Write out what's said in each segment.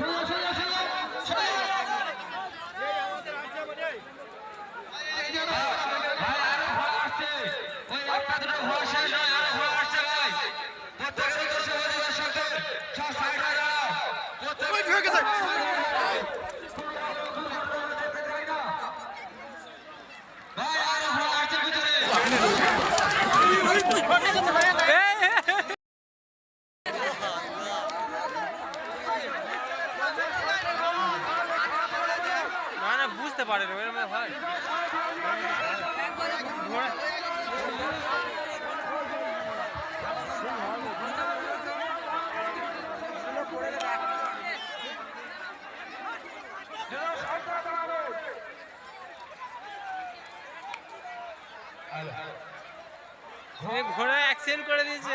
না বুঝতে পারে ঘোড়া অ্যাক্সিডেন্ট করে দিয়েছে।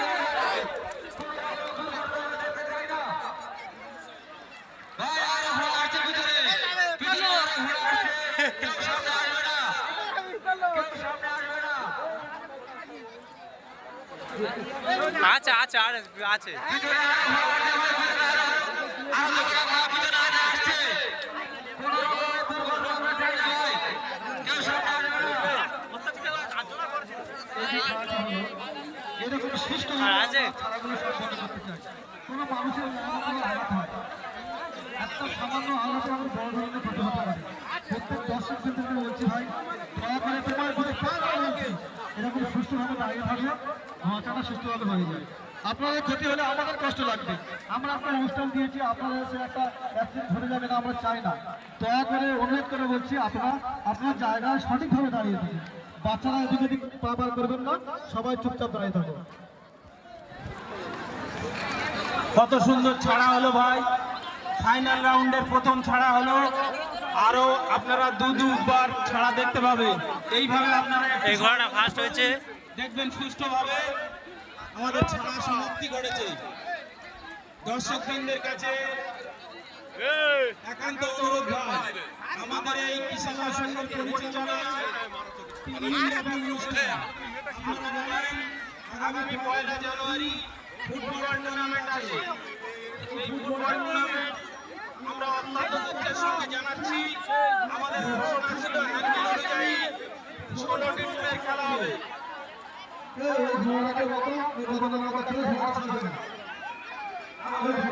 এরকম সৃষ্ট আর আছে। ক্ষতি হতে প্রত্যেক দর্শক বলছি ভাই দয়া করে তোমার সুষ্ঠুভাবে দাঁড়িয়ে থাকলে মাথাটা সুষ্ঠুভাবে হয়ে যায়। আপনাদের ক্ষতি হলে আমাদের কষ্ট লাগবে। আমরা আপনার অনুষ্ঠান দিয়েছি আপনাদের সে একটা অ্যাক্সিডেন্ট ঘটে যাবে না আমরা চাই না। দয়া করে অনুরোধ করে বলছি আপনারা আপনার জায়গায় সঠিকভাবে দাঁড়িয়ে থাকুন। বাচ্চারা এদিকে এদিক পা পার করবেন না সবাই চুপচাপ দাঁড়িয়ে থাকুন। কত সুন্দর ছাড়া হলো ভাই। ফাইনাল রাউন্ডের প্রথম ছাড়া হলো। আরও আপনারা দু দুবার ছাড়া দেখতে পাবেন। এইভাবে আপনারা একটু এই ঘোড়াটা ফার্স্ট হয়েছে। দেখবেন সুষ্ঠুভাবে আমাদের ছাড়া সমাপ্তি ঘটেছে। দর্শকবৃন্দের কাছে একান্ত অনুরোধ আমাদের এই সুন্দর পরিচালনা পয়লা জানুয়ারি ফুটবল টুর্নামেন্ট আছে ফুটবল টুর্নামেন্ট আমরা জানাচ্ছি, আমাদের ষোলোটি খেলা হবে। এই ঝোড়াকে মতো নিবেদনের মতো করে ঝোড়া ছাড়বে না আমাদের